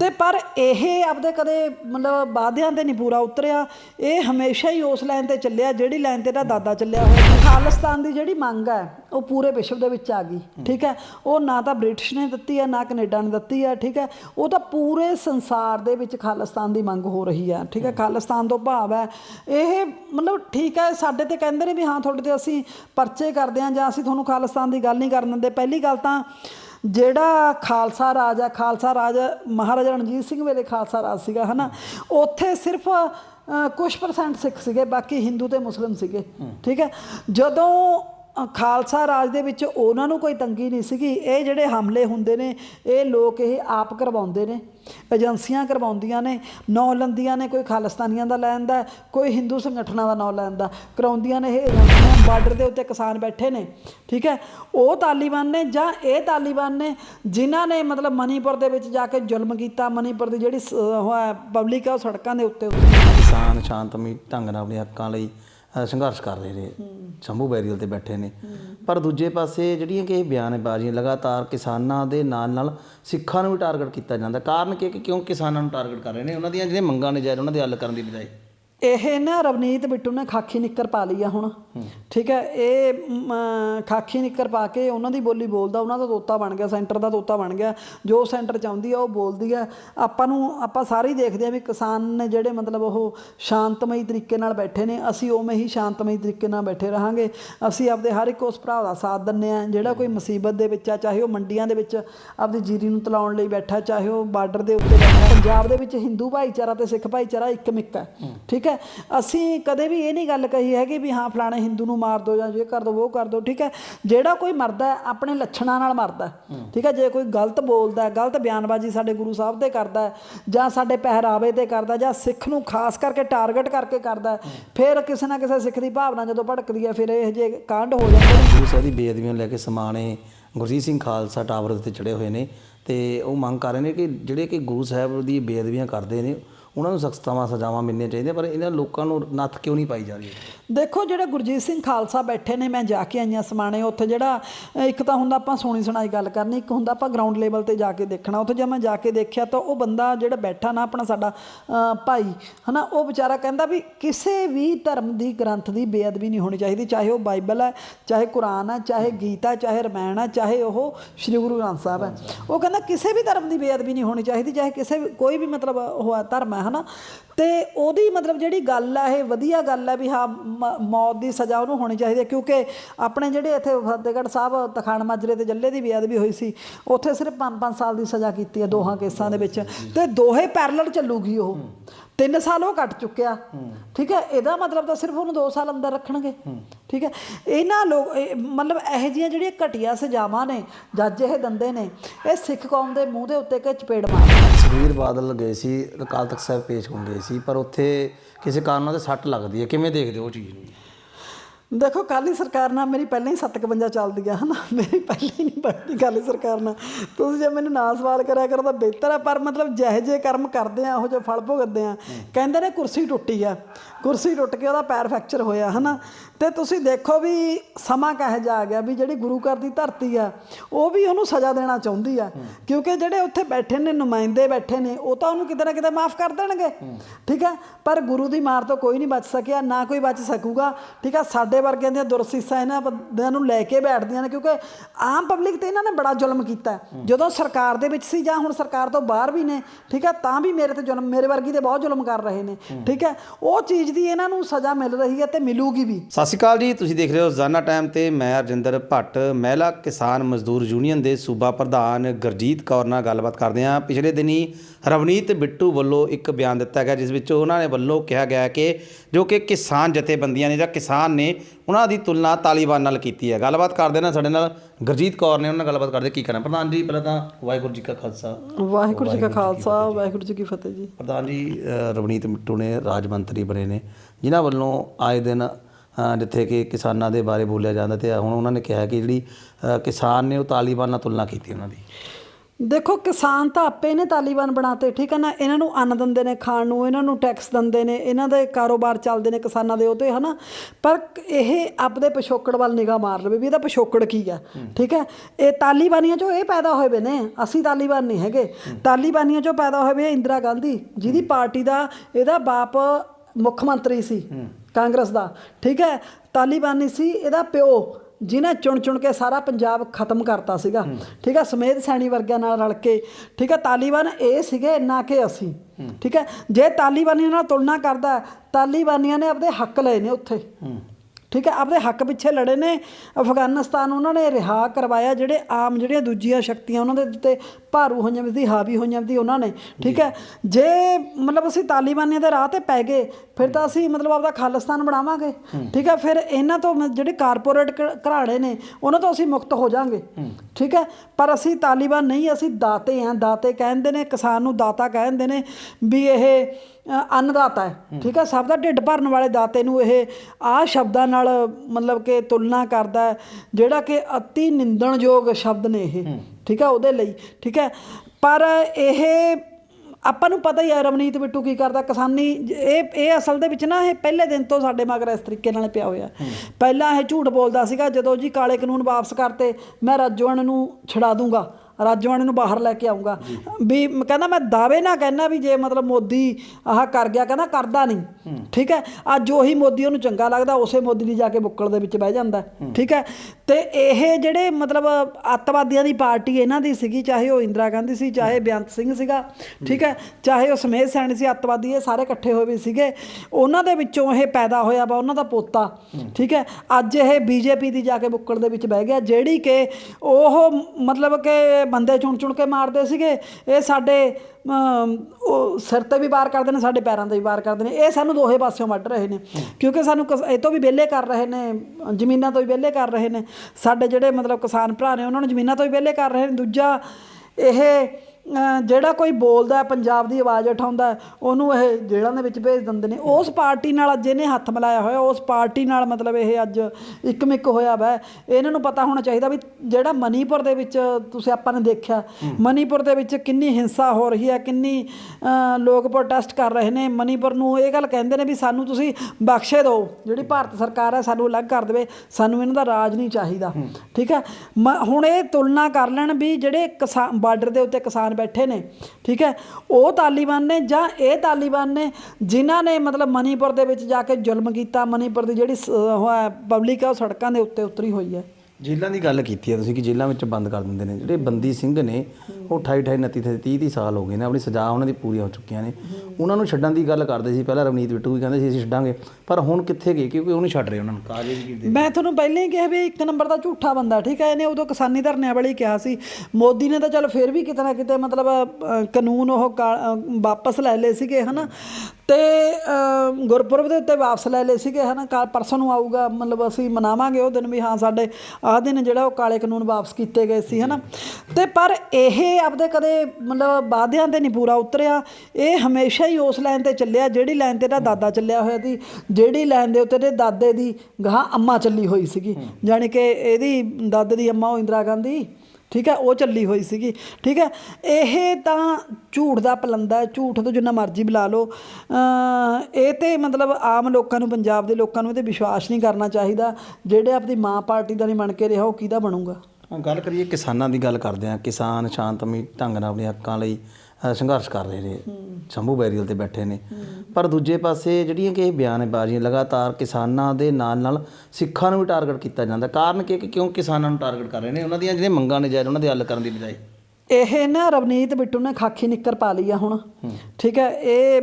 ਤੇ ਪਰ ਇਹ ਆਪਦੇ ਕਦੇ ਮਤਲਬ ਵਾਅਦਿਆਂ ਤੇ ਨਹੀਂ ਪੂਰਾ ਉਤਰਿਆ। ਇਹ ਹਮੇਸ਼ਾ ਹੀ ਉਸ ਲਾਈਨ ਤੇ ਚੱਲਿਆ ਜਿਹੜੀ ਲਾਈਨ ਤੇ ਦਾਦਾ ਚੱਲਿਆ ਹੋਇਆ ਖਾਲਿਸਤਾਨ ਦੀ ਜਿਹੜੀ ਮੰਗ ਹੈ ਉਹ ਪੂਰੇ ਵਿਸ਼ਵ ਦੇ ਵਿੱਚ ਆ ਗਈ ਠੀਕ ਹੈ? ਉਹ ਨਾ ਤਾਂ ਬ੍ਰਿਟਿਸ਼ ਨੇ ਦਿੱਤੀ ਹੈ ਨਾ ਕੈਨੇਡਾ ਨੇ ਦਿੱਤੀ ਹੈ ਠੀਕ ਹੈ? ਉਹ ਤਾਂ ਪੂਰੇ ਸੰਸਾਰ ਦੇ ਵਿੱਚ ਖਾਲਿਸਤਾਨ ਦੀ ਮੰਗ ਹੋ ਰਹੀ ਹੈ ਠੀਕ ਹੈ? ਖਾਲਿਸਤਾਨ ਤੋਂ ਭਾਵ ਹੈ ਇਹ ਮਤਲਬ ਠੀਕ ਹੈ ਸਾਡੇ ਤੇ ਕਹਿੰਦੇ ਨੇ ਵੀ ਹਾਂ ਤੁਹਾਡੇ ਤੇ ਅਸੀਂ ਪਰਚੇ ਕਰਦੇ ਹਾਂ ਜਾਂ ਅਸੀਂ ਤੁਹਾਨੂੰ ਖਾਲਿਸਤਾਨ ਦੀ ਗੱਲ ਨਹੀਂ ਕਰਨ ਦਿੰਦੇ। ਪਹਿਲੀ ਗੱਲ ਤਾਂ ਜਿਹੜਾ ਖਾਲਸਾ ਰਾਜ ਹੈ ਖਾਲਸਾ ਰਾਜ ਮਹਾਰਾਜਾ ਰਣਜੀਤ ਸਿੰਘ ਵੇਲੇ ਖਾਲਸਾ ਰਾਜ ਸੀਗਾ ਹਨਾ? ਉੱਥੇ ਸਿਰਫ ਕੁਛ ਪਰਸੈਂਟ ਸਿੱਖ ਸੀਗੇ ਬਾਕੀ ਹਿੰਦੂ ਤੇ ਮੁਸਲਿਮ ਸੀਗੇ ਠੀਕ ਹੈ? ਜਦੋਂ ਖਾਲਸਾ ਰਾਜ ਦੇ ਵਿੱਚ ਉਹਨਾਂ ਨੂੰ ਕੋਈ ਤੰਗੀ ਨਹੀਂ ਸੀਗੀ। ਇਹ ਜਿਹੜੇ ਹਮਲੇ ਹੁੰਦੇ ਨੇ, ਇਹ ਲੋਕ ਇਹ ਆਪ ਕਰਵਾਉਂਦੇ ਨੇ, ਏਜੰਸੀਆਂ ਕਰਵਾਉਂਦੀਆਂ ਨੇ ਨੌ ਲੈਂਦੀਆਂ ਨੇ, ਕੋਈ ਖਾਲਿਸਤਾਨੀਆਂ ਦਾ ਲੈਂਦਾ ਕੋਈ ਹਿੰਦੂ ਸੰਗਠਨਾਂ ਦਾ ਨਾਂ ਲੈਂਦਾ ਕਰਾਉਂਦੀਆਂ ਨੇ ਇਹ ਏਜੰਸੀਆਂ, ਬਾਰਡਰ ਦੇ ਉੱਤੇ ਕਿਸਾਨ ਬੈਠੇ ਨੇ, ਠੀਕ ਹੈ? ਉਹ ਤਾਲੀਬਾਨ ਨੇ ਜਾਂ ਇਹ ਤਾਲੀਬਾਨ ਨੇ ਜਿਨ੍ਹਾਂ ਨੇ ਮਤਲਬ ਮਨੀਪੁਰ ਦੇ ਵਿੱਚ ਜਾ ਕੇ ਜ਼ੁਲਮ ਕੀਤਾ, ਮਨੀਪੁਰ ਦੀ ਜਿਹੜੀ ਸ- ਉਹ ਪਬਲਿਕ ਆ ਉਹ ਸੜਕਾਂ ਦੇ ਉੱਤੇ ਕਿਸਾਨ ਸ਼ਾਂਤਮਈ ਢੰਗ ਨਾਲ ਆਪਣੇ ਹੱਕਾਂ ਲਈ ਸੰਘਰਸ਼ ਕਰ ਰਹੇ ਨੇ ਸ਼ੰਭੂ ਬੈਰੀਅਲ ਤੇ ਬੈਠੇ ਨੇ। ਪਰ ਦੂਜੇ ਪਾਸੇ ਜਿਹੜੀਆਂ ਕਿ ਇਹ ਬਿਆਨਬਾਜ਼ੀਆਂ ਲਗਾਤਾਰ ਕਿਸਾਨਾਂ ਦੇ ਨਾਲ ਨਾਲ ਸਿੱਖਾਂ ਨੂੰ ਵੀ ਟਾਰਗੇਟ ਕੀਤਾ ਜਾਂਦਾ। ਕਾਰਨ ਕੀ ਕਿਉਂ ਕਿਸਾਨਾਂ ਨੂੰ ਟਾਰਗੇਟ ਕਰ ਰਹੇ ਨੇ? ਉਹਨਾਂ ਦੀਆਂ ਜਿਹੜੀਆਂ ਮੰਗਾਂ ਨੇ ਜਾਇਜ਼ ਉਹਨਾਂ ਦੇ ਹੱਲ ਕਰਨ ਦੀ ਬਜਾਏ। ਇਹ ਨਾ ਰਵਨੀਤ ਬਿੱਟੂ ਨੇ ਖਾਕੀ ਨਿੱਕਰ ਪਾ ਲਈ ਆ ਹੁਣ। ਠੀਕ ਹੈ ਇਹ ਖਾਕੀ ਨਿੱਕਰ ਪਾ ਕੇ ਉਹਨਾਂ ਦੀ ਬੋਲੀ ਬੋਲਦਾ ਉਹਨਾਂ ਦਾ ਤੋਤਾ ਬਣ ਗਿਆ ਸੈਂਟਰ ਦਾ ਤੋਤਾ ਬਣ ਗਿਆ। ਜੋ ਸੈਂਟਰ ਚਾਹੁੰਦੀ ਆ ਉਹ ਬੋਲਦੀ ਆ। ਆਪਾਂ ਨੂੰ ਆਪਾਂ ਸਾਰੇ ਹੀ ਦੇਖਦੇ ਆ ਵੀ ਕਿਸਾਨ ਨੇ ਜਿਹੜੇ ਮਤਲਬ ਉਹ ਸ਼ਾਂਤਮਈ ਤਰੀਕੇ ਨਾਲ ਬੈਠੇ ਨੇ ਅਸੀਂ ਉਵੇਂ ਹੀ ਸ਼ਾਂਤਮਈ ਤਰੀਕੇ ਨਾਲ ਬੈਠੇ ਰਹਾਂਗੇ। ਅਸੀਂ ਆਪਦੇ ਹਰ ਇੱਕ ਉਸ ਭਰਾ ਦਾ ਸਾਥ ਦਿੰਨੇ ਆ ਜਿਹੜਾ ਕੋਈ ਮੁਸੀਬਤ ਦੇ ਵਿੱਚ ਆ ਚਾਹੇ ਉਹ ਮੰਡੀਆਂ ਦੇ ਵਿੱਚ ਆਪਦੀ ਜੀਰੀ ਨੂੰ ਤਲਾਉਣ ਲਈ ਬੈਠਾ ਚਾਹੇ ਉਹ ਬਾਰਡਰ ਦੇ ਉੱਤੇ ਬੈਠਾ। ਪੰਜਾਬ ਦੇ ਵਿੱਚ ਹਿੰਦੂ ਭਾਈਚਾਰਾ ਤੇ ਸਿੱਖ ਭਾਈਚਾਰਾ ਇੱਕ ਮਿੱਕ ਹੈ। ਠੀਕ ਹੈ ਅਸੀਂ ਕਦੇ ਵੀ ਇਹ ਨਹੀਂ ਗੱਲ ਕਹੀ ਹੈਗੀ ਵੀ ਹਾਂ ਫਲਾਣੇ ਹਿੰਦੂ ਨੂੰ ਮਾਰ ਦਿਓ ਜਾਂ ਇਹ ਕਰ ਦਿਓ ਉਹ ਕਰ ਦਿਓ ਠੀਕ ਹੈ? ਜਿਹੜਾ ਕੋਈ ਮਰਦਾ ਹੈ, ਆਪਣੇ ਲੱਛਣਾਂ ਨਾਲ ਮਰਦਾ ਹੈ। ਠੀਕ ਹੈ? ਜੇ ਕੋਈ ਗਲਤ ਬੋਲਦਾ ਹੈ, ਗਲਤ ਬਿਆਨਬਾਜ਼ੀ ਸਾਡੇ ਗੁਰੂ ਸਾਹਿਬ ਤੇ ਕਰਦਾ ਹੈ, ਜਾਂ ਸਾਡੇ ਪਹਿਰਾਵੇ ਤੇ ਕਰਦਾ ਜਾਂ ਸਿੱਖ ਨੂੰ ਖਾਸ ਕਰਕੇ ਟਾਰਗੇਟ ਕਰਕੇ ਕਰਦਾ ਹੈ, ਫਿਰ ਕਿਸੇ ਨਾ ਕਿਸੇ ਸਿੱਖ ਦੀ ਭਾਵਨਾ ਜਦੋਂ ਭੜਕਦੀ ਹੈ ਫਿਰ ਇਹ ਜੇ ਕਾਂਡ ਹੋ ਜਾਂਦੇ ਨੇ। ਗੁਰੂ ਸਾਹਿਬ ਦੀ ਬੇਅਦਬੀਆਂ ਨੂੰ ਲੈ ਕੇ ਸਮਾਣੇ ਗੁਰਜੀਤ ਸਿੰਘ ਖਾਲਸਾ ਟਾਵਰ ਦੇ ਉੱਤੇ ਚੜੇ ਹੋਏ ਨੇ ਤੇ ਉਹ ਮੰਗ ਕਰ ਰਹੇ ਨੇ ਕਿ ਜਿਹੜੇ ਕਿ ਗੁਰੂ ਸਾਹਿਬ ਦੀ ਬੇਅਦਬੀਆਂ ਕਰਦੇ ਨੇ ਉਹਨਾਂ ਨੂੰ ਸਖਤਾਵਾਂ ਸਜ਼ਾਵਾਂ ਮਿਲਣੀਆਂ ਚਾਹੀਦੀਆਂ ਪਰ ਇਹਨਾਂ ਲੋਕਾਂ ਨੂੰ ਨੱਥ ਕਿਉਂ ਨਹੀਂ ਪਾਈ ਜਾ ਰਹੀ? ਦੇਖੋ ਜਿਹੜੇ ਗੁਰਜੀਤ ਸਿੰਘ ਖਾਲਸਾ ਬੈਠੇ ਨੇ ਮੈਂ ਜਾ ਕੇ ਆਈਆਂ ਸਮਾਣੇ ਉੱਥੇ ਜਿਹੜਾ ਇੱਕ ਤਾਂ ਹੁੰਦਾ ਆਪਾਂ ਸੁਣੀ ਸੁਣਾਈ ਗੱਲ ਕਰਨੀ ਇੱਕ ਹੁੰਦਾ ਆਪਾਂ ਗਰਾਊਂਡ ਲੈਵਲ ਤੇ ਜਾ ਕੇ ਦੇਖਣਾ। ਉੱਥੇ ਜਦ ਮੈਂ ਜਾ ਕੇ ਦੇਖਿਆ ਤਾਂ ਉਹ ਬੰਦਾ ਜਿਹੜਾ ਬੈਠਾ ਨਾ ਆਪਣਾ ਸਾਡਾ ਅ, ਭਾਈ ਹਨਾ ਉਹ ਵਿਚਾਰਾ ਕਹਿੰਦਾ ਵੀ ਕਿਸੇ ਵੀ ਧਰਮ ਦੀ ਗ੍ਰੰਥ ਦੀ ਬੇਅਦਬੀ ਨਹੀਂ ਹੋਣੀ ਚਾਹੀਦੀ। ਚਾਹੇ ਉਹ ਬਾਈਬਲ ਹੈ ਚਾਹੇ ਕੁਰਾਨ ਹੈ ਚਾਹੇ ਗੀਤਾ ਹੈ, ਚਾਹੇ ਰਮਾਇਣ ਹੈ ਚਾਹੇ ਉਹ ਸ੍ਰੀ ਗੁਰੂ ਗ੍ਰੰਥ ਸਾਹਿਬ ਹੈ। ਉਹ ਕਹਿੰਦਾ ਕਿਸੇ ਵੀ ਧਰਮ ਦੀ ਬੇਅਦਬੀ ਨਹੀਂ ਹੋਣੀ ਚਾਹੀਦੀ ਚਾਹੇ ਕਿਸੇ ਵੀ ਕੋਈ ਵੀ ਮਤਲਬ ਉਹ ਹੈ ਧਰਮ ਹੈ ਹਨਾ? ਤੇ ਉਹਦੀ ਮਤਲਬ ਜਿਹੜੀ ਗੱਲ ਹੈ ਇਹ ਵਧੀਆ ਗੱਲ ਹੈ ਵੀ ਹਾਂ, ਮ- ਮੌਤ ਦੀ ਸਜ਼ਾ ਉਹਨੂੰ ਹੋਣੀ ਚਾਹੀਦੀ ਹੈ ਕਿਉਂਕਿ ਆਪਣੇ ਜਿਹੜੇ ਇੱਥੇ ਫਤਿਹਗੜ੍ਹ ਸਾਹਿਬ ਤਖਾਣ ਮਾਜਰੇ ਤੇ ਜੱਲੇ ਦੀ ਬੇਅਦਬੀ ਹੋਈ ਸੀ, ਉੱਥੇ ਸਿਰਫ 5-5 ਸਾਲ ਦੀ ਸਜ਼ਾ ਕੀਤੀ ਹੈ ਦੋਹਾਂ ਕੇਸਾਂ ਦੇ ਵਿੱਚ। ਤੇ ਦੋਹੇ ਪੈਰਲਲ ਚੱਲੂਗੀ ਉਹ। ਤਿੰਨ ਸਾਲ ਉਹ ਕੱਟ ਚੁੱਕਿਆ। ਠੀਕ ਹੈ? ਇਹਦਾ ਮਤਲਬ ਤਾਂ ਸਿਰਫ ਉਹਨੂੰ 2 ਸਾਲ ਅੰਦਰ ਰੱਖਣਗੇ। ਠੀਕ ਹੈ? ਇਹਨਾਂ ਲੋਕ ਮਤਲਬ ਇਹੋ ਜਿਹੀਆਂ ਜਿਹੜੀਆਂ ਘਟੀਆਂ ਸਜ਼ਾਵਾਂ ਨੇ ਜੱਜ ਇਹ ਦੰਦੇ ਨੇ ਇਹ ਸਿੱਖ ਕੌਮ ਦੇ ਮੂੰਹ ਦੇ ਉੱਤੇ ਕਿ ਚਪੇੜ ਮਾਰ ਸੁਖਬੀਰ ਬਾਦਲ ਗਏ ਸੀ ਅਕਾਲ ਤਖਤ ਸਾਹਿਬ ਪੇਸ਼ ਗਏ ਸੀ ਪਰ ਉੱਥੇ ਕਿਸੇ ਕਾਰਨ ਉਹਨਾਂ ਦੇ ਸੱਟ ਲੱਗਦੀ ਹੈ। ਕਿਵੇਂ ਦੇਖਦੇ ਹੋ ਉਹ ਚੀਜ਼ ਨੂੰ? ਦੇਖੋ ਕਾਲੀ ਸਰਕਾਰ ਨਾਲ ਮੇਰੀ ਪਹਿਲਾਂ ਹੀ 751 ਚੱਲਦੀ ਆ ਹਨਾ? ਮੇਰੀ ਪਹਿਲਾਂ ਹੀ ਨਹੀਂ ਬਣਦੀ ਕਾਲੀ ਸਰਕਾਰ ਨਾਲ। ਤੁਸੀਂ ਜੇ ਮੈਨੂੰ ਨਾ ਸਵਾਲ ਕਰਿਆ ਕਰੋ ਤਾਂ ਬਿਹਤਰ ਆ ਪਰ ਮਤਲਬ ਜਿਹੇ ਜੇ ਕਰਮ ਕਰਦੇ ਆ ਉਹ ਜੋ ਫਲ ਭੁਗਤਦੇ ਆ। ਕਹਿੰਦੇ ਨੇ ਕੁਰਸੀ ਟੁੱਟੀ ਆ। ਕੁਰਸੀ ਟੁੱਟ ਕੇ ਉਹਦਾ ਪੈਰ ਫ੍ਰੈਕਚਰ ਹੋਇਆ ਹਨਾ? ਤੇ ਤੁਸੀਂ ਦੇਖੋ ਵੀ ਸਮਾਂ ਕਹੇ ਜਾ ਆ ਗਿਆ ਵੀ ਜਿਹੜੀ ਗੁਰੂ ਘਰ ਦੀ ਧਰਤੀ ਆ ਉਹ ਵੀ ਉਹਨੂੰ ਸਜ਼ਾ ਦੇਣਾ ਚਾਹੁੰਦੀ ਆ। ਕਿਉਂਕਿ ਜਿਹੜੇ ਉੱਥੇ ਬੈਠੇ ਨੇ ਨੁਮਾਇੰਦੇ ਬੈਠੇ ਨੇ ਉਹ ਤਾਂ ਉਹਨੂੰ ਕਿਤੇ ਨਾ ਕਿਤੇ ਮਾਫ ਕਰ ਦੇਣਗੇ। ਠੀਕ ਹੈ ਪਰ ਗੁਰੂ ਦੀ ਮਾਰ ਤੋਂ ਕੋਈ ਨਹੀਂ ਬਚ ਸਕਿਆ ਨਾ ਕੋਈ ਬਚ ਸਕੂਗਾ। ਠੀਕ ਹੈ ਸਾਡੇ ਵਰਗਿਆਂ ਦੀਆਂ ਦੁਰਸੀਸਾਂ ਇਹਨਾਂ ਬੰਦਿਆਂ ਨੂੰ ਲੈ ਕੇ ਬੈਠਦੀਆਂ ਨੇ ਕਿਉਂਕਿ ਆਮ ਪਬਲਿਕ ਤੇ ਇਹਨਾਂ ਨੇ ਬੜਾ ਜ਼ੁਲਮ ਕੀਤਾ। ਜਦੋਂ ਸਰਕਾਰ ਦੇ ਵਿੱਚ ਸੀ ਜਾਂ ਹੁਣ ਸਰਕਾਰ ਤੋਂ ਬਾਹਰ ਵੀ ਨੇ ਠੀਕ ਹੈ ਤਾਂ ਵੀ ਮੇਰੇ ਤੇ ਜ਼ੁਲਮ ਮੇਰੇ ਵਰਗੀ ਤੇ ਬਹੁਤ ਜ਼ੁਲਮ ਕਰ ਰਹੇ ਨੇ। ਠੀਕ ਹੈ ਉਹ ਚੀਜ਼ ਦੀ ਇਹਨਾਂ ਨੂੰ ਸਜ਼ਾ ਮਿਲ ਰਹੀ ਹੈ ਤੇ ਮਿਲੂਗੀ ਵੀ। ਸਤਿ ਸ਼੍ਰੀ ਅਕਾਲ ਜੀ ਤੁਸੀਂ ਦੇਖ ਰਹੇ ਹੋ ਜ਼ਾਨਾ ਟਾਈਮ ਤੇ ਮੈਂ ਅਰਜਿੰਦਰ ਭੱਟ। ਮਹਿਲਾ ਕਿਸਾਨ ਮਜ਼ਦੂਰ ਯੂਨੀਅਨ ਦੇ ਸੂਬਾ ਪ੍ਰਧਾਨ ਗੁਰਜੀਤ ਕੌਰ ਨਾਲ ਗੱਲਬਾਤ ਕਰਦੇ ਹਾਂ। ਪਿਛਲੇ ਦਿਨੀ ਰਵਨੀਤ ਬਿੱਟੂ ਵੱਲੋਂ ਇੱਕ ਬਿਆਨ ਦਿੱਤਾ ਗਿਆ ਜਿਸ ਵਿੱਚ ਉਹਨਾਂ ਨੇ ਵੱਲੋਂ ਕਿਹਾ ਗਿਆ ਕਿ ਜੋ ਕਿ ਕਿਸਾਨ ਜਥੇਬੰਦੀਆਂ ਨੇ ਜਾਂ ਕਿਸਾਨ ਨੇ ਉਹਨਾਂ ਦੀ ਤੁਲਨਾ ਤਾਲੀਬਾਨ ਨਾਲ ਕੀਤੀ ਹੈ। ਗੱਲਬਾਤ ਕਰਦੇ ਨੇ ਸਾਡੇ ਨਾਲ ਗੁਰਜੀਤ ਕੌਰ ਨੇ ਉਹਨਾਂ ਨਾਲ ਗੱਲਬਾਤ ਕਰਦੇ। ਕੀ ਕਰਨਾ ਪ੍ਰਧਾਨ ਜੀ ਪਹਿਲਾਂ ਤਾਂ ਵਾਹਿਗੁਰੂ ਜੀ ਕਾ ਖਾਲਸਾ। ਵਾਹਿਗੁਰੂ ਜੀ ਕਾ ਖਾਲਸਾ ਵਾਹਿਗੁਰੂ ਜੀ ਕੀ ਫਤਿਹ ਜੀ। ਪ੍ਰਧਾਨ ਜੀ ਰਵਨੀਤ ਮਿੱਟੂ ਨੇ ਰਾਜ ਮੰਤਰੀ ਬਣੇ ਨੇ ਜਿਨ੍ਹਾਂ ਵੱਲੋਂ ਆਏ ਦਿਨ ਜਿੱਥੇ ਕਿ ਕਿਸਾਨਾਂ ਦੇ ਬਾਰੇ ਬੋਲਿਆ ਜਾਂਦਾ ਤੇ ਹੁਣ ਉਹਨਾਂ ਨੇ ਕਿਹਾ ਕਿ ਜਿਹੜੀ ਕਿਸਾਨ ਨੇ ਉਹ ਤਾਲੀਬਾਨ ਨਾਲ ਤੁਲਨਾ ਕੀਤੀ ਉਹਨਾਂ ਦੀ। ਦੇਖੋ ਕਿਸਾਨ ਤਾਂ ਆਪੇ ਨੇ ਤਾਲੀਬਾਨ ਬਣਾਤੇ ਠੀਕ ਹੈ ਨਾ? ਇਹਨਾਂ ਨੂੰ ਅੰਨ ਦਿੰਦੇ ਨੇ ਖਾਣ ਨੂੰ ਇਹਨਾਂ ਨੂੰ ਟੈਕਸ ਦਿੰਦੇ ਨੇ ਇਹਨਾਂ ਦੇ ਕਾਰੋਬਾਰ ਚੱਲਦੇ ਨੇ ਕਿਸਾਨਾਂ ਦੇ ਉਹਤੇ ਹਨਾ? ਪਰ ਇਹ ਆਪਦੇ ਪਿਛੋਕੜ ਵੱਲ ਨਿਗਾਹ ਮਾਰ ਲਵੇ ਵੀ ਇਹਦਾ ਪਿਛੋਕੜ ਕੀ ਆ ਠੀਕ ਹੈ? ਇਹ ਤਾਲੀਬਾਨੀਆਂ ਚੋਂ ਇਹ ਪੈਦਾ ਹੋਏ ਵੇ ਨੇ ਅਸੀਂ ਤਾਲੀਬਾਨ ਨਹੀਂ ਹੈਗੇ। ਤਾਲੀਬਾਨੀਆਂ ਚੋਂ ਪੈਦਾ ਹੋਏ ਵੇ ਇੰਦਰਾ ਗਾਂਧੀ ਜਿਹਦੀ ਪਾਰਟੀ ਦਾ ਇਹਦਾ ਬਾਪ ਮੁੱਖ ਮੰਤਰੀ ਸੀ। ਕਾਂਗਰਸ ਦਾ। ਠੀਕ ਹੈ? ਤਾਲੀਬਾਨੀ ਸੀ ਇਹਦਾ ਪਿਓ ਜਿਨੇ ਚੁਣ ਚੁਣ ਕੇ ਸਾਰਾ ਪੰਜਾਬ ਖਤਮ ਕਰਤਾ ਸੀਗਾ। ਠੀਕ ਹੈ? ਸਮੇਧ ਸੈਣੀ ਵਰਗਿਆਂ ਨਾਲ ਰਲ ਕੇ। ਠੀਕ ਹੈ? ਤਾਲੀਬਾਨ ਇਹ ਸੀਗੇ ਨਾ ਕਿ ਅਸੀਂ। ਠੀਕ ਹੈ? ਜੇ ਤਾਲੀਬਾਨੀਆਂ ਨਾਲ ਤੁਲਨਾ ਕਰਦਾ ਤਾਲੀਬਾਨੀਆਂ ਨੇ ਆਪਦੇ ਹੱਕ ਲਏ ਨੇ ਉੱਥੇ। ਠੀਕ ਹੈ ਆਪਦੇ ਹੱਕ ਪਿੱਛੇ ਲੜੇ ਨੇ। ਅਫਗਾਨਿਸਤਾਨ ਉਹਨਾਂ ਨੇ ਰਿਹਾ ਕਰਵਾਇਆ ਜਿਹੜੇ ਆਮ ਜਿਹੜੀਆਂ ਦੂਜੀਆਂ ਸ਼ਕਤੀਆਂ ਉਹਨਾਂ ਦੇ ਉੱਤੇ ਭਾਰੂ ਹੋਈਆਂ ਸੀ ਹਾਵੀ ਹੋਈਆਂ ਸੀ ਉਹਨਾਂ ਨੇ। ਠੀਕ ਹੈ ਜੇ ਮਤਲਬ ਅਸੀਂ ਤਾਲੀਬਾਨੀਆਂ ਦੇ ਰਾਹ ਤੇ ਪੈ ਗਏ ਫਿਰ ਤਾਂ ਅਸੀਂ ਮਤਲਬ ਆਪਦਾ ਖਾਲਿਸਤਾਨ ਬਣਾਵਾਂਗੇ। ਠੀਕ ਹੈ ਫਿਰ ਇਹਨਾਂ ਤੋਂ ਜਿਹੜੇ ਕਾਰਪੋਰੇਟ ਘਰਾੜੇ ਨੇ ਉਹਨਾਂ ਤੋਂ ਅਸੀਂ ਮੁਕਤ ਹੋ ਜਾਾਂਗੇ। ਠੀਕ ਹੈ ਪਰ ਅਸੀਂ ਤਾਲੀਬਾਨ ਨਹੀਂ ਅਸੀਂ ਦਾਤੇ ਹਾਂ। ਦਾਤੇ ਕਹਿੰਦੇ ਨੇ ਕਿਸਾਨ ਨੂੰ ਦਾਤਾ ਕਹਿੰਦੇ ਨੇ ਵੀ ਇਹ ਅੰਨਦਾਤਾ ਹੈ ਠੀਕ ਹੈ ਸਭ ਦਾ ਢਿੱਡ ਭਰਨ ਵਾਲੇ ਦਾਤੇ ਨੂੰ ਇਹ ਆ ਸ਼ਬਦਾਂ ਨਾਲ ਮਤਲਬ ਕਿ ਤੁਲਨਾ ਕਰਦਾ ਜਿਹੜਾ ਕਿ ਅਤੀ ਨਿੰਦਣਯੋਗ ਸ਼ਬਦ ਨੇ ਇਹ ਠੀਕ ਹੈ ਉਹਦੇ ਲਈ ਠੀਕ ਹੈ ਪਰ ਇਹ ਆਪਾਂ ਨੂੰ ਪਤਾ ਹੀ ਹੈ ਰਵਨੀਤ ਬਿੱਟੂ ਕੀ ਕਰਦਾ ਕਿਸਾਨੀ ਇਹ ਇਹ ਅਸਲ ਦੇ ਵਿੱਚ ਨਾ ਇਹ ਪਹਿਲੇ ਦਿਨ ਤੋਂ ਸਾਡੇ ਮਗਰ ਇਸ ਤਰੀਕੇ ਨਾਲ ਪਿਆ ਹੋਇਆ ਪਹਿਲਾਂ ਇਹ ਝੂਠ ਬੋਲਦਾ ਸੀਗਾ ਜਦੋਂ ਜੀ ਕਾਲੇ ਕਾਨੂੰਨ ਵਾਪਸ ਕਰਤੇ ਮੈਂ ਰਾਜੋਆਣ ਨੂੰ ਛਡਾ ਦੂੰਗਾ ਰਾਜੋਆਣੇ ਨੂੰ ਬਾਹਰ ਲੈ ਕੇ ਆਉਂਗਾ ਵੀ ਕਹਿੰਦਾ ਮੈਂ ਦਾਅਵੇ ਨਾ ਕਹਿਣਾ ਵੀ ਜੇ ਮਤਲਬ ਮੋਦੀ ਆਹ ਕਰ ਗਿਆ ਕਹਿੰਦਾ ਕਰਦਾ ਨਹੀਂ। ਠੀਕ ਹੈ? ਅੱਜ ਉਹੀ ਮੋਦੀ ਉਹਨੂੰ ਚੰਗਾ ਲੱਗਦਾ ਉਸੇ ਮੋਦੀ ਦੀ ਜਾ ਕੇ ਬੁੱਕਲ ਦੇ ਵਿੱਚ ਬਹਿ ਜਾਂਦਾ। ਠੀਕ ਹੈ? ਤੇ ਇਹ ਜਿਹੜੇ ਮਤਲਬ ਅੱਤਵਾਦੀਆਂ ਦੀ ਪਾਰਟੀ ਇਹਨਾਂ ਦੀ ਸੀਗੀ ਚਾਹੇ ਉਹ ਇੰਦਰਾ ਗਾਂਧੀ ਸੀ ਚਾਹੇ ਬੇਅੰਤ ਸਿੰਘ ਸੀਗਾ ਠੀਕ ਹੈ? ਚਾਹੇ ਉਹ ਸਮੇਧ ਸੈਣੀ ਸੀ ਅੱਤਵਾਦੀ ਇਹ ਸਾਰੇ ਇਕੱਠੇ ਹੋਏ ਵੀ ਸੀਗੇ। ਉਹਨਾਂ ਦੇ ਵਿੱਚੋਂ ਇਹ ਪੈਦਾ ਹੋਇਆ ਵਾ ਉਹਨਾਂ ਦਾ ਪੋਤਾ। ਠੀਕ ਹੈ? ਅੱਜ ਇਹ ਬੀਜੇਪੀ ਦੀ ਜਾ ਕੇ ਬੁੱਕਲ ਦੇ ਵਿੱਚ ਬਹਿ ਗਿਆ ਜਿਹੜੀ ਕਿ ਉਹ ਮਤਲਬ ਕਿ ਬੰਦੇ ਚੁਣ ਚੁਣ ਕੇ ਮਾਰਦੇ ਸੀਗੇ ਇਹ ਸਾਡੇ ਉਹ ਸਿਰ ਤੇ ਵੀ ਵਾਰ ਕਰਦੇ ਨੇ ਸਾਡੇ ਪੈਰਾਂ ਤੇ ਵੀ ਵਾਰ ਕਰਦੇ ਨੇ ਇਹ ਸਾਨੂੰ ਦੋਹੇ ਪਾਸਿਓਂ ਵੱਢ ਰਹੇ ਨੇ। ਕਿਉਂਕਿ ਸਾਨੂੰ ਇਹ ਤੋਂ ਵੀ ਵਿਹਲੇ ਕਰ ਰਹੇ ਨੇ ਜ਼ਮੀਨਾਂ ਤੋਂ ਵੀ ਵਿਹਲੇ ਕਰ ਰਹੇ ਨੇ। ਸਾਡੇ ਜਿਹੜੇ ਮਤਲਬ ਕਿਸਾਨ ਭਰਾ ਨੇ ਉਹਨਾਂ ਨੂੰ ਜ਼ਮੀਨਾਂ ਤੋਂ ਵੀ ਵਿਹਲੇ ਕਰ ਰਹੇ ਨੇ। ਦੂਜਾ ਇਹ ਜਿਹੜਾ ਕੋਈ ਬੋਲਦਾ ਪੰਜਾਬ ਦੀ ਆਵਾਜ਼ ਉਠਾਉਂਦਾ ਉਹਨੂੰ ਇਹ ਜੇਲ੍ਹਾਂ ਦੇ ਵਿੱਚ ਭੇਜ ਦਿੰਦੇ ਨੇ। ਉਸ ਪਾਰਟੀ ਨਾਲ ਅੱਜ ਇਹਨੇ ਹੱਥ ਮਿਲਾਇਆ ਹੋਇਆ ਉਸ ਪਾਰਟੀ ਨਾਲ ਮਤਲਬ ਇਹ ਅੱਜ ਇੱਕਮਿੱਕ ਹੋਇਆ ਵਾ। ਇਹਨਾਂ ਨੂੰ ਪਤਾ ਹੋਣਾ ਚਾਹੀਦਾ ਵੀ ਜਿਹੜਾ ਮਨੀਪੁਰ ਦੇ ਵਿੱਚ ਤੁਸੀਂ ਆਪਾਂ ਨੇ ਦੇਖਿਆ ਮਨੀਪੁਰ ਦੇ ਵਿੱਚ ਕਿੰਨੀ ਹਿੰਸਾ ਹੋ ਰਹੀ ਹੈ ਕਿੰਨੀ ਲੋਕ ਪ੍ਰੋਟੈਸਟ ਕਰ ਰਹੇ ਨੇ। ਮਨੀਪੁਰ ਨੂੰ ਇਹ ਗੱਲ ਕਹਿੰਦੇ ਨੇ ਵੀ ਸਾਨੂੰ ਤੁਸੀਂ ਬਖਸ਼ੇ ਦਿਓ। ਜਿਹੜੀ ਭਾਰਤ ਸਰਕਾਰ ਹੈ ਸਾਨੂੰ ਅਲੱਗ ਕਰ ਦੇਵੇ। ਸਾਨੂੰ ਇਹਨਾਂ ਦਾ ਰਾਜ ਨਹੀਂ ਚਾਹੀਦਾ। ਠੀਕ ਹੈ? ਮ- ਹੁਣ ਇਹ ਤੁਲਨਾ ਕਰ ਲੈਣ ਵੀ ਜਿਹੜੇ ਕਿਸਾਨ ਬਾਰਡਰ ਦੇ ਉੱਤੇ ਕਿਸਾਨ ਬੈਠੇ ਨੇ, ਠੀਕ ਹੈ? ਉਹ ਤਾਲੀਬਾਨ ਨੇ ਜਾਂ ਇਹ ਤਾਲੀਬਾਨ ਨੇ ਜਿਨ੍ਹਾਂ ਨੇ ਮਤਲਬ ਮਨੀਪੁਰ ਦੇ ਵਿੱਚ ਜਾ ਕੇ ਜ਼ੁਲਮ ਕੀਤਾ, ਮਨੀਪੁਰ ਦੀ ਜਿਹੜੀ ਉਹ ਹੈ, ਪਬਲਿਕ ਹੈ ਉਹ ਸੜਕਾਂ ਦੇ ਉੱਤੇ ਉਤਰੀ ਹੋਈ ਹੈ। ਜੇਲ੍ਹਾਂ ਦੀ ਗੱਲ ਕੀਤੀ ਹੈ ਤੁਸੀਂ ਕਿ ਜੇਲ੍ਹਾਂ ਵਿੱਚ ਬੰਦ ਕਰ ਦਿੰਦੇ ਨੇ। ਜਿਹੜੇ ਬੰਦੀ ਸਿੰਘ ਨੇ, ਉਹ 28 28 29 30 30 ਸਾਲ ਹੋ ਗਏ ਨੇ। ਆਪਣੀ ਸਜ਼ਾ ਉਹਨਾਂ ਦੀ ਪੂਰੀ ਹੋ ਚੁੱਕੀਆਂ ਨੇ। ਉਹਨਾਂ ਨੂੰ ਛੱਡਣ ਦੀ ਗੱਲ ਕਰਦੇ ਸੀ। ਪਹਿਲਾਂ ਰਵਨੀਤ ਬਿੱਟੂ ਵੀ ਕਹਿੰਦੇ ਸੀ, ਅਸੀਂ ਛੱਡਾਂਗੇ। ਪਰ ਹੁਣ ਕਿੱਥੇ ਗਏ? ਕਿਉਂਕਿ ਉਹ ਨਹੀਂ ਛੱਡ ਰਹੇ ਉਹਨਾਂ ਨੂੰ। ਕਾਜੇ ਵੀ ਕੀ ਮੈਂ ਤੁਹਾਨੂੰ ਪਹਿਲਾਂ ਹੀ ਕਿਹਾ ਵੀ ਇੱਕ ਨੰਬਰ ਦਾ ਝੂਠਾ ਬੰਦਾ, ਠੀਕ ਹੈ? ਇਹਨੇ ਉਦੋਂ ਕਿਸਾਨੀ ਧਰਨਿਆਂ ਵਾਲੀ ਕਿਹਾ ਸੀ। ਮੋਦੀ ਨੇ ਤਾਂ ਚਲ ਫਿਰ ਵੀ ਕਿਤੇ ਨਾ ਕਿਤੇ ਮਤਲਬ ਕਾਨੂੰਨ ਉਹ ਕਾ- ਵਾਪਸ ਲੈ ਲਏ ਸੀਗੇ, ਹਨਾ? ਤੇ ਗੁਰਪੁਰਬ ਦੇ ਉੱਤੇ ਵਾਪਸ ਲੈ ਲਏ ਸੀਗੇ ਹਨਾ? ਕੱਲ ਪਰਸੋਂ ਨੂੰ ਆਊਗਾ ਮਤਲਬ ਅਸੀਂ ਮਨਾਵਾਂਗੇ ਉਹ ਦਿਨ ਵੀ। ਹਾਂ ਸਾਡੇ ਆਹ ਦਿਨ ਜਿਹੜਾ ਉਹ ਕਾਲੇ ਕਾਨੂੰਨ ਵਾਪਸ ਕੀਤੇ ਗਏ ਸੀ ਹਨਾ? ਤੇ ਪਰ ਇਹ ਆਪਦੇ ਕਦੇ ਮਤਲਬ ਵਾਅਦਿਆਂ ਤੇ ਨਹੀਂ ਪੂਰਾ ਉਤਰਿਆ। ਇਹ ਹਮੇਸ਼ਾ ਹੀ ਉਸ ਲਾਈਨ ਤੇ ਚੱਲਿਆ ਜਿਹੜੀ ਲਾਈਨ ਤੇ ਇਹਦਾ ਦਾਦਾ ਚੱਲਿਆ ਹੋਇਆ ਸੀ ਜਿਹੜੀ ਲਾਈਨ ਦੇ ਉੱਤੇ ਇਹਦੇ ਦਾਦੇ ਦੀ ਗਾਂ ਅੰਮਾ ਚੱਲੀ ਹੋਈ ਸੀਗੀ। ਜਾਣੀ ਕਿ ਇਹਦੀ ਦਾਦੇ ਦੀ ਅੰਮਾ ਉਹ ਇੰਦਰਾ ਗਾਂਧੀ ਠੀਕ ਹੈ, ਉਹ ਚੱਲੀ ਹੋਈ ਸੀਗੀ। ਠੀਕ ਹੈ, ਇਹ ਤਾਂ ਝੂਠ ਦਾ ਪਲੰਦਾ ਝੂਠ ਤੋਂ ਜਿੰਨਾ ਮਰਜ਼ੀ ਬੁਲਾ ਲਓ। ਇਹ ਤੇ ਮਤਲਬ ਆਮ ਲੋਕਾਂ ਨੂੰ, ਪੰਜਾਬ ਦੇ ਲੋਕਾਂ ਨੂੰ ਇਹ ਤੇ ਵਿਸ਼ਵਾਸ ਨਹੀਂ ਕਰਨਾ ਚਾਹੀਦਾ, ਜਿਹੜੇ ਆਪਣੀ ਮਾਂ ਪਾਰਟੀ ਦਾ ਨਹੀਂ ਬਣ ਕੇ ਰਿਹਾ, ਉਹ ਕਿਹਦਾ ਬਣੂਗਾ? ਗੱਲ ਕਰੀਏ ਕਿਸਾਨਾਂ ਦੀ ਗੱਲ ਕਰਦੇ ਹਾਂ। ਕਿਸਾਨ ਸ਼ਾਂਤਮਈ ਢੰਗ ਨਾਲ ਆਪਣੇ ਹੱਕਾਂ ਲਈ ਸੰਘਰਸ਼ ਕਰ ਰਹੇ ਨੇ ਸ਼ੰਭੂ ਬੈਰੀਅਲ ਤੇ ਬੈਠੇ ਨੇ। ਪਰ ਦੂਜੇ ਪਾਸੇ ਜਿਹੜੀਆਂ ਕਿ ਇਹ ਬਿਆਨਬਾਜ਼ੀਆਂ ਲਗਾਤਾਰ ਕਿਸਾਨਾਂ ਦੇ ਨਾਲ ਨਾਲ ਸਿੱਖਾਂ ਨੂੰ ਵੀ ਟਾਰਗੇਟ ਕੀਤਾ ਜਾਂਦਾ। ਕਾਰਨ ਕੀ ਕਿਉਂ ਕਿਸਾਨਾਂ ਨੂੰ ਟਾਰਗੇਟ ਕਰ ਰਹੇ ਨੇ? ਉਹਨਾਂ ਦੀਆਂ ਜਿਹੜੀਆਂ ਮੰਗਾਂ ਨੇ ਜਾਇਜ਼ ਉਹਨਾਂ ਦੇ ਹੱਲ ਕਰਨ ਦੀ ਬਜਾਏ। ਇਹ ਨਾ ਰਵਨੀਤ ਬਿੱਟੂ ਨੇ ਖਾਕੀ ਨਿੱਕਰ ਪਾ ਲਈ ਆ ਹੁਣ। ਠੀਕ ਹੈ ਇਹ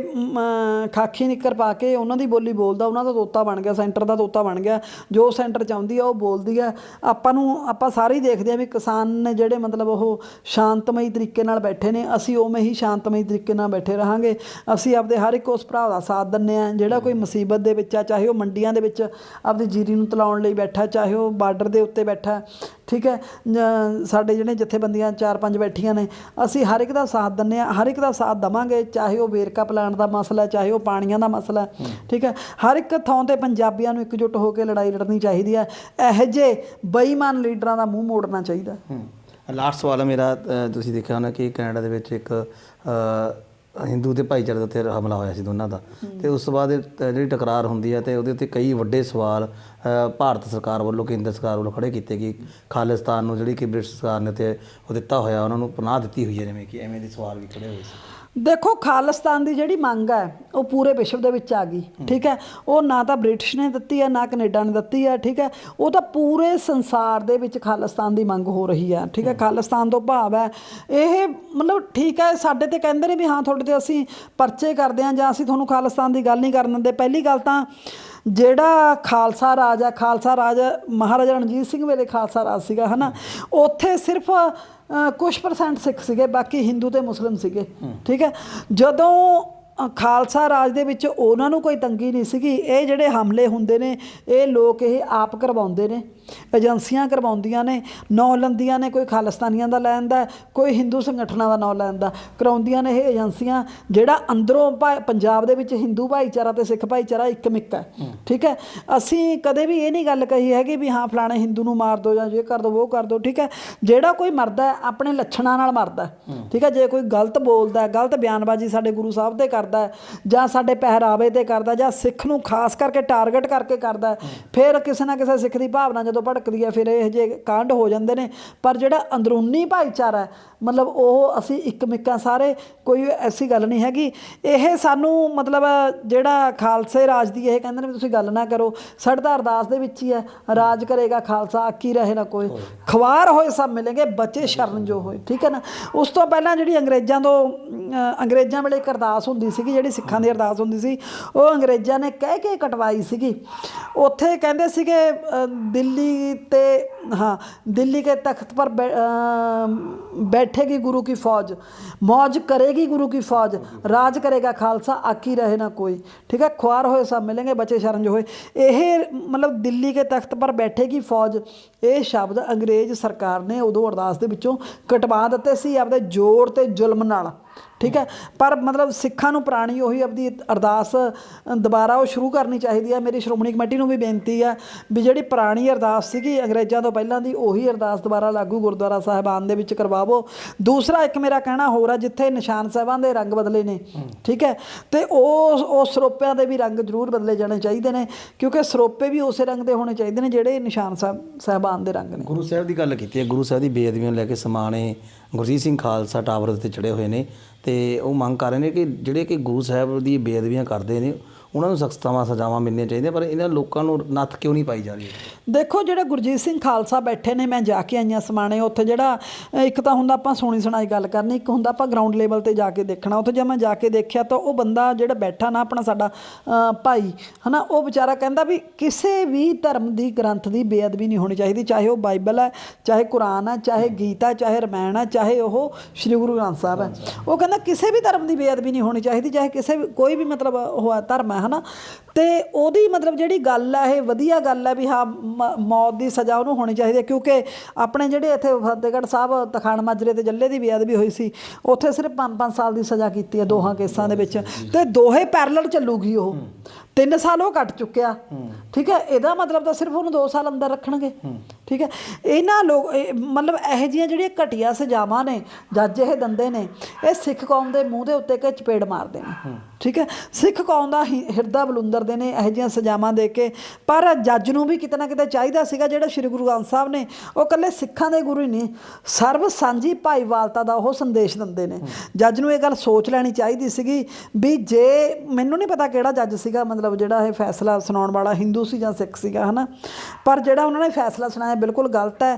ਖਾਕੀ ਨਿੱਕਰ ਪਾ ਕੇ ਉਹਨਾਂ ਦੀ ਬੋਲੀ ਬੋਲਦਾ ਉਹਨਾਂ ਦਾ ਤੋਤਾ ਬਣ ਗਿਆ ਸੈਂਟਰ ਦਾ ਤੋਤਾ ਬਣ ਗਿਆ। ਜੋ ਸੈਂਟਰ ਚਾਹੁੰਦੀ ਆ ਉਹ ਬੋਲਦੀ ਆ। ਆਪਾਂ ਨੂੰ ਆਪਾਂ ਸਾਰੇ ਹੀ ਦੇਖਦੇ ਆ ਵੀ ਕਿਸਾਨ ਨੇ ਜਿਹੜੇ ਮਤਲਬ ਉਹ ਸ਼ਾਂਤਮਈ ਤਰੀਕੇ ਨਾਲ ਬੈਠੇ ਨੇ ਅਸੀਂ ਉਵੇਂ ਹੀ ਸ਼ਾਂਤਮਈ ਤਰੀਕੇ ਨਾਲ ਬੈਠੇ ਰਹਾਂਗੇ। ਅਸੀਂ ਆਪਦੇ ਹਰ ਇੱਕ ਉਸ ਭਰਾ ਦਾ ਸਾਥ ਦਿੰਨੇ ਆ ਜਿਹੜਾ ਕੋਈ ਮੁਸੀਬਤ ਦੇ ਵਿੱਚ ਆ ਚਾਹੇ ਉਹ ਮੰਡੀਆਂ ਦੇ ਵਿੱਚ ਆਪਦੀ ਜੀਰੀ ਨੂੰ ਤਲਾਉਣ ਲਈ ਬੈਠਾ ਚਾਹੇ ਉਹ ਬਾਰਡਰ ਦੇ ਉੱਤੇ ਬੈਠਾ। ਠੀਕ ਹੈ ਸਾਡੇ ਜਿਹੜੇ ਜਥੇਬੰਦੀਆਂ ਚਾਰ ਪੰਜ ਬੈਠੀਆਂ ਨੇ। ਅਸੀਂ ਹਰ ਇੱਕ ਦਾ ਸਾਥ ਦਿੰਨੇ ਆ ਹਰ ਇੱਕ ਦਾ ਸਾਥ ਦਵਾਂਗੇ ਚਾਹੇ ਉਹ ਵੇਰਕਾ ਪਲਾਂਟ ਦਾ ਮਸਲਾ ਚਾਹੇ ਉਹ ਪਾਣੀਆਂ ਦਾ ਮਸਲਾ ਠੀਕ ਹੈ? ਹਰ ਇੱਕ ਥਾਂ ਤੇ ਪੰਜਾਬੀਆਂ ਨੂੰ ਇਕਜੁੱਟ ਹੋ ਕੇ ਲੜਾਈ ਲੜਨੀ ਚਾਹੀਦੀ ਹੈ। ਇਹੋ ਜਿਹੇ ਬੇਈਮਾਨ ਲੀਡਰਾਂ ਦਾ ਮੂੰਹ ਮੋੜਨਾ ਚਾਹੀਦਾ ਲਾਸਟ ਸਵਾਲ ਮੇਰਾ ਤੁਸੀਂ ਦੇਖਿਆ ਹੋਣਾ ਕਿ ਕੈਨੇਡਾ ਦੇ ਵਿੱਚ ਇੱਕ ਹਿੰਦੂ ਤੇ ਭਾਈਚਾਰੇ ਦੇ ਉੱਤੇ ਹਮਲਾ ਹੋਇਆ ਸੀ ਦੋਨਾਂ ਦਾ। ਤੇ ਉਸ ਤੋਂ ਬਾਅਦ ਜਿਹੜੀ ਟਕਰਾਰ ਹੁੰਦੀ ਹੈ ਤੇ ਉਹਦੇ ਉੱਤੇ ਕਈ ਵੱਡੇ ਸਵਾਲ ਭਾਰਤ ਸਰਕਾਰ ਵੱਲੋਂ, ਕੇਂਦਰ ਸਰਕਾਰ ਵੱਲੋਂ ਖੜੇ ਕੀਤੇ ਗਏ ਖਾਲਿਸਤਾਨ ਨੂੰ ਜਿਹੜੀ ਕਿ ਬ੍ਰਿਟਿਸ਼ ਸਰਕਾਰ ਨੇ ਤੇ ਉਹ ਦਿੱਤਾ ਹੋਇਆ, ਉਹਨਾਂ ਨੂੰ ਪਨਾਹ ਦਿੱਤੀ ਹੋਈ ਹੈ, ਜਿਵੇਂ ਕਿ ਐਵੇਂ ਦੇ ਸਵਾਲ ਵੀ ਖੜੇ ਹੋਏ ਸੀ। ਦੇਖੋ ਖਾਲਿਸਤਾਨ ਦੀ ਜਿਹੜੀ ਮੰਗ ਹੈ ਉਹ ਪੂਰੇ ਵਿਸ਼ਵ ਦੇ ਵਿੱਚ ਆ ਗਈ ਠੀਕ ਹੈ? ਉਹ ਨਾ ਤਾਂ ਬ੍ਰਿਟਿਸ਼ ਨੇ ਦਿੱਤੀ ਹੈ ਨਾ ਕੈਨੇਡਾ ਨੇ ਦਿੱਤੀ ਹੈ ਠੀਕ ਹੈ? ਉਹ ਤਾਂ ਪੂਰੇ ਸੰਸਾਰ ਦੇ ਵਿੱਚ ਖਾਲਿਸਤਾਨ ਦੀ ਮੰਗ ਹੋ ਰਹੀ ਹੈ ਠੀਕ ਹੈ? ਖਾਲਿਸਤਾਨ ਤੋਂ ਭਾਵ ਹੈ ਇਹ ਮਤਲਬ ਠੀਕ ਹੈ ਸਾਡੇ ਤੇ ਕਹਿੰਦੇ ਨੇ ਵੀ ਹਾਂ ਤੁਹਾਡੇ ਤੇ ਅਸੀਂ ਪਰਚੇ ਕਰਦੇ ਹਾਂ ਜਾਂ ਅਸੀਂ ਤੁਹਾਨੂੰ ਖਾਲਿਸਤਾਨ ਦੀ ਗੱਲ ਨਹੀਂ ਕਰਨ ਦਿੰਦੇ। ਪਹਿਲੀ ਗੱਲ ਤਾਂ ਜਿਹੜਾ ਖਾਲਸਾ ਰਾਜ ਹੈ ਖਾਲਸਾ ਰਾਜ ਮਹਾਰਾਜਾ ਰਣਜੀਤ ਸਿੰਘ ਵੇਲੇ ਖਾਲਸਾ ਰਾਜ ਸੀਗਾ ਹਨਾ? ਉੱਥੇ ਸਿਰਫ ਕੁਛ ਪਰਸੈਂਟ ਸਿੱਖ ਸੀਗੇ ਬਾਕੀ ਹਿੰਦੂ ਤੇ ਮੁਸਲਿਮ ਸੀਗੇ ਠੀਕ ਹੈ? ਜਦੋਂ ਖਾਲਸਾ ਰਾਜ ਦੇ ਵਿੱਚ ਉਹਨਾਂ ਨੂੰ ਕੋਈ ਤੰਗੀ ਨਹੀਂ ਸੀਗੀ ਇਹ ਜਿਹੜੇ ਹਮਲੇ ਹੁੰਦੇ ਨੇ ਇਹ ਲੋਕ ਇਹ ਆਪ ਕਰਵਾਉਂਦੇ ਨੇ। ਏਜੰਸੀਆਂ ਕਰਵਾਉਂਦੀਆਂ ਨੇ ਨਾਂ ਲੈਂਦੀਆਂ ਨੇ ਕੋਈ ਖਾਲਿਸਤਾਨੀਆਂ ਦਾ ਲੈਂਦਾ ਕੋਈ ਹਿੰਦੂ ਸੰਗਠਨਾਂ ਦਾ ਨਾਂ ਲੈਂਦਾ ਕਰਾਉਂਦੀਆਂ ਨੇ ਇਹ ਏਜੰਸੀਆਂ ਜਿਹੜਾ ਅੰਦਰੋਂ ਪੰਜਾਬ ਦੇ ਵਿੱਚ ਹਿੰਦੂ ਭਾਈਚਾਰਾ ਤੇ ਸਿੱਖ ਭਾਈਚਾਰਾ ਇੱਕ ਮਿੱਕ ਹੈ। ਠੀਕ ਹੈ? ਅਸੀਂ ਕਦੇ ਵੀ ਇਹ ਨਹੀਂ ਗੱਲ ਕਹੀ ਹੈਗੀ ਵੀ ਹਾਂ ਫਲਾਣੇ ਹਿੰਦੂ ਨੂੰ ਮਾਰ ਦਿਓ ਜਾਂ ਇਹ ਕਰ ਦਿਓ ਉਹ ਕਰ ਦਿਓ ਠੀਕ ਹੈ? ਜਿਹੜਾ ਕੋਈ ਮਰਦਾ ਆਪਣੇ ਲੱਛਣਾਂ ਨਾਲ ਮਰਦਾ। ਠੀਕ ਹੈ? ਜੇ ਕੋਈ ਗਲਤ ਬੋਲਦਾ ਗਲਤ ਬਿਆਨਬਾਜ਼ੀ ਸਾਡੇ ਗੁਰੂ ਸਾਹਿਬ ਤੇ ਕਰਦਾ ਜਾਂ ਸਾਡੇ ਪਹਿਰਾਵੇ ਤੇ ਕਰਦਾ ਜਾਂ ਸਿੱਖ ਨੂੰ ਖਾਸ ਕਰਕੇ ਟਾਰਗੇਟ ਕਰਕੇ ਕਰਦਾ ਫਿਰ ਕਿਸੇ ਨਾ ਕਿਸੇ ਸਿੱਖ ਦੀ ਭਾਵਨਾ ਜਦੋਂ ਭੜਕਦੀ ਹੈ ਫਿਰ ਇਹ ਜੇ ਕਾਂਡ ਹੋ ਜਾਂਦੇ ਨੇ ਪਰ ਜਿਹੜਾ ਅੰਦਰੂਨੀ ਭਾਈਚਾਰਾ ਹੈ, ਮਤਲਬ ਉਹ ਅਸੀਂ ਇੱਕ ਮਿੱਕਾਂ ਸਾਰੇ ਕੋਈ ਐਸੀ ਗੱਲ ਨਹੀਂ ਹੈਗੀ। ਇਹ ਸਾਨੂੰ ਮਤਲਬ ਜਿਹੜਾ ਖਾਲਸੇ ਰਾਜ ਦੀ ਇਹ ਕਹਿੰਦੇ ਨੇ ਵੀ ਤੁਸੀਂ ਗੱਲ ਨਾ ਕਰੋ ਸਾਡਾ ਤਾਂ ਅਰਦਾਸ ਦੇ ਵਿੱਚ ਹੀ ਹੈ। ਰਾਜ ਕਰੇਗਾ ਖਾਲਸਾ ਆਕੀ ਰਹੇ ਨਾ ਕੋਈ। ਖਵਾਰ ਹੋਏ ਸਭ ਮਿਲेंगे ਬਚੇ ਸ਼ਰਨ ਜੋ ਹੋਏ ਠੀਕ ਹੈ ਨਾ? ਉਸ ਤੋਂ ਪਹਿਲਾਂ ਜਿਹੜੀ ਅੰਗਰੇਜ਼ਾਂ ਤੋਂ ਅੰਗਰੇਜ਼ਾਂ ਵੇਲੇ ਇੱਕ ਅਰਦਾਸ ਹੁੰਦੀ ਸੀਗੀ ਜਿਹੜੀ ਸਿੱਖਾਂ ਦੀ ਅਰਦਾਸ ਹੁੰਦੀ ਸੀ ਉਹ ਅੰਗਰੇਜ਼ਾਂ ਨੇ ਕਹਿ ਕੇ ਕਟਵਾਈ ਸੀਗੀ। ਉੱਥੇ ਕਹਿੰਦੇ ਸੀਗੇ ਦਿੱਲੀ ਤੇ ਹਾਂ ਦਿੱਲੀ ਕੇ ਤਖਤ ਪਰ ਬੈ- ਅ, बैठेगी गुरु की फौज मौज करेगी गुरु की फौज राज करेगा खालसा आकी रहे ना कोई ठीक है खुआर होए सब मिलेंगे बचे शरण जो होए ਇਹ ਮਤਲਬ ਦਿੱਲੀ ਕੇ ਤਖਤ ਪਰ ਬੈਠੇਗੀ ਫੌਜ ਇਹ ਸ਼ਬਦ ਅੰਗਰੇਜ਼ ਸਰਕਾਰ ਨੇ ਉਦੋਂ ਅਰਦਾਸ ਦੇ ਵਿੱਚੋਂ ਕਟਵਾ ਦਿੱਤੇ ਸੀ ਆਪਦੇ ਜ਼ੋਰ ਤੇ ਜ਼ੁਲਮ ਨਾਲ ਠੀਕ ਹੈ? ਪਰ ਮਤਲਬ ਸਿੱਖਾਂ ਨੂੰ ਪੁਰਾਣੀ ਉਹੀ ਆਪਦੀ ਅਰਦਾਸ ਦੁਬਾਰਾ ਉਹ ਸ਼ੁਰੂ ਕਰਨੀ ਚਾਹੀਦੀ ਹੈ। ਮੇਰੀ ਸ਼੍ਰੋਮਣੀ ਕਮੇਟੀ ਨੂੰ ਵੀ ਬੇਨਤੀ ਹੈ ਵੀ ਜਿਹੜੀ ਪੁਰਾਣੀ ਅਰਦਾਸ ਸੀਗੀ ਅੰਗਰੇਜ਼ਾਂ ਤੋਂ ਪਹਿਲਾਂ ਦੀ ਉਹੀ ਅਰਦਾਸ ਦੁਬਾਰਾ ਲਾਗੂ ਗੁਰਦੁਆਰਾ ਸਾਹਿਬਾਨ ਦੇ ਵਿੱਚ ਕਰਵਾਵੋ। ਦੂਸਰਾ ਇੱਕ ਮੇਰਾ ਕਹਿਣਾ ਹੋਰ ਆ ਜਿੱਥੇ ਨਿਸ਼ਾਨ ਸਾਹਿਬਾਂ ਦੇ ਰੰਗ ਬਦਲੇ ਨੇ ਠੀਕ ਹੈ? ਤੇ ਉਹ ਉਹ ਸਰੋਪਿਆਂ ਦੇ ਵੀ ਰੰਗ ਜ਼ਰੂਰ ਬਦਲੇ ਜਾਣੇ ਚਾਹੀਦੇ ਨੇ ਕਿਉਂਕਿ ਸਰੋਪੇ ਵੀ ਉਸੇ ਰੰਗ ਦੇ ਹੋਣੇ ਚਾਹੀਦੇ ਨੇ ਜਿਹੜੇ ਨਿਸ਼ਾਨ ਸਾਹਿਬ ਸਾਹਿਬਾਨ ਦੇ ਰੰਗ ਨੇ। ਗੁਰੂ ਸਾਹਿਬ ਦੀ ਗੱਲ ਕੀਤੀ ਹੈ। ਗੁਰੂ ਸਾਹਿਬ ਦੀ ਬੇਅਦਬੀਆਂ ਲੈ ਕੇ ਸਮਾਣੇ ਗੁਰਜੀਤ ਸਿੰਘ ਖਾਲਸਾ ਟਾਵਰ ਦੇ ਉੱਤੇ ਚੜੇ ਹੋਏ ਨੇ। ਅਤੇ ਉਹ ਮੰਗ ਕਰ ਰਹੇ ਨੇ ਕਿ ਜਿਹੜੇ ਕਿ ਗੁਰੂ ਸਾਹਿਬ ਦੀ ਬੇਅਦਬੀਆਂ ਕਰਦੇ ਨੇ ਉਹਨਾਂ ਨੂੰ ਸਖਤਾਵਾਂ ਸਜ਼ਾਵਾਂ ਮਿਲਣੀਆਂ ਚਾਹੀਦੀਆਂ ਪਰ ਇਹਨਾਂ ਲੋਕਾਂ ਨੂੰ ਨੱਥ ਕਿਉਂ ਨਹੀਂ ਪਾਈ ਜਾ ਰਹੀ? ਦੇਖੋ ਜਿਹੜਾ ਗੁਰਜੀਤ ਸਿੰਘ ਖਾਲਸਾ ਬੈਠੇ ਨੇ ਮੈਂ ਜਾ ਕੇ ਆਈਆਂ ਸਮਾਣੇ ਉੱਥੇ ਜਿਹੜਾ ਇੱਕ ਤਾਂ ਹੁੰਦਾ ਆਪਾਂ ਸੁਣੀ ਸੁਣਾਈ ਗੱਲ ਕਰਨੀ ਇੱਕ ਹੁੰਦਾ ਆਪਾਂ ਗਰਾਊਂਡ ਲੈਵਲ ਤੇ ਜਾ ਕੇ ਦੇਖਣਾ। ਉੱਥੇ ਜੇ ਮੈਂ ਜਾ ਕੇ ਦੇਖਿਆ ਤਾਂ ਉਹ ਬੰਦਾ ਜਿਹੜਾ ਬੈਠਾ ਨਾ ਆਪਣਾ ਸਾਡਾ ਅ, ਭਾਈ ਹਨਾ ਉਹ ਵਿਚਾਰਾ ਕਹਿੰਦਾ ਵੀ ਕਿਸੇ ਵੀ ਧਰਮ ਦੀ ਗ੍ਰੰਥ ਦੀ ਬੇਅਦਬੀ ਨਹੀਂ ਹੋਣੀ ਚਾਹੀਦੀ। ਚਾਹੇ ਉਹ ਬਾਈਬਲ ਹੈ ਚਾਹੇ ਕੁਰਾਨ ਹੈ ਚਾਹੇ ਗੀਤਾ ਹੈ, ਚਾਹੇ ਰਮਾਇਣ ਹੈ ਚਾਹੇ ਉਹ ਸ੍ਰੀ ਗੁਰੂ ਗ੍ਰੰਥ ਸਾਹਿਬ ਹੈ। ਉਹ ਕਹਿੰਦਾ ਕਿਸੇ ਵੀ ਧਰਮ ਦੀ ਬੇਅਦਬੀ ਨਹੀਂ ਹੋਣੀ ਚਾਹੀਦੀ ਚਾਹੇ ਕਿਸੇ ਵੀ ਕੋਈ ਵੀ ਮਤਲਬ ਉਹ ਹੈ ਧਰਮ ਹੈ ਹਨਾ? ਤੇ ਉਹਦੀ ਮਤਲਬ ਜਿਹੜੀ ਗੱਲ ਹੈ ਇਹ ਵਧੀਆ ਗੱਲ ਹੈ ਵੀ ਹਾਂ, ਮ- ਮੌਤ ਦੀ ਸਜ਼ਾ ਉਹਨੂੰ ਹੋਣੀ ਚਾਹੀਦੀ ਹੈ ਕਿਉਂਕਿ ਆਪਣੇ ਜਿਹੜੇ ਇੱਥੇ ਫਤਿਹਗੜ੍ਹ ਸਾਹਿਬ ਤਖਾਣ ਮਾਜਰੇ ਤੇ ਜੱਲੇ ਦੀ ਬੇਅਦਬੀ ਹੋਈ ਸੀ, ਉੱਥੇ ਸਿਰਫ 5-5 ਸਾਲ ਦੀ ਸਜ਼ਾ ਕੀਤੀ ਹੈ ਦੋਹਾਂ ਕੇਸਾਂ ਦੇ ਵਿੱਚ। ਤੇ ਦੋਹੇ ਪੈਰਲਲ ਚੱਲੂਗੀ ਉਹ। ਤਿੰਨ ਸਾਲ ਉਹ ਕੱਟ ਚੁੱਕਿਆ। ਠੀਕ ਹੈ? ਇਹਦਾ ਮਤਲਬ ਤਾਂ ਸਿਰਫ ਉਹਨੂੰ 2 ਸਾਲ ਅੰਦਰ ਰੱਖਣਗੇ। ਠੀਕ ਹੈ? ਇਹਨਾਂ ਲੋਕ ਮਤਲਬ ਇਹੋ ਜਿਹੀਆਂ ਜਿਹੜੀਆਂ ਘਟੀਆਂ ਸਜ਼ਾਵਾਂ ਨੇ ਜੱਜ ਇਹ ਦੰਦੇ ਨੇ ਇਹ ਸਿੱਖ ਕੌਮ ਦੇ ਮੂੰਹ ਦੇ ਉੱਤੇ ਕਿ ਚਪੇੜ ਮਾਰਦੇ ਨੇ। ਠੀਕ ਹੈ? ਸਿੱਖ ਕੌਮ ਦਾ ਹਿਰਦਾ ਬਲੁੰਦਰਦੇ ਨੇ ਇਹੋ ਜਿਹੀਆਂ ਸਜ਼ਾਵਾਂ ਦੇ ਕੇ ਪਰ ਜੱਜ ਨੂੰ ਵੀ ਕਿਤੇ ਨਾ ਕਿਤੇ ਚਾਹੀਦਾ ਸੀਗਾ ਜਿਹੜਾ ਸ੍ਰੀ ਗੁਰੂ ਗ੍ਰੰਥ ਸਾਹਿਬ ਨੇ ਉਹ ਇਕੱਲੇ ਸਿੱਖਾਂ ਦੇ ਗੁਰੂ ਹੀ ਨਹੀਂ ਸਰਬ ਸਾਂਝੀ ਭਾਈਵਾਲਤਾ ਦਾ ਉਹ ਸੰਦੇਸ਼ ਦਿੰਦੇ ਨੇ। ਜੱਜ ਨੂੰ ਇਹ ਗੱਲ ਸੋਚ ਲੈਣੀ ਚਾਹੀਦੀ ਸੀਗੀ ਵੀ ਜੇ ਮੈਨੂੰ ਨਹੀਂ ਪਤਾ ਕਿਹੜਾ ਜੱਜ ਸੀਗਾ ਮਤਲਬ ਜਿਹੜਾ ਇਹ ਫੈਸਲਾ ਸੁਣਾਉਣ ਵਾਲਾ ਹਿੰਦੂ ਸੀ ਜਾਂ ਸਿੱਖ ਸੀਗਾ ਹਨਾ? ਪਰ ਜਿਹੜਾ ਉਹਨਾਂ ਨੇ ਫੈਸਲਾ ਸੁਣਾਇਆ ਬਿਲਕੁਲ ਗਲਤ ਹੈ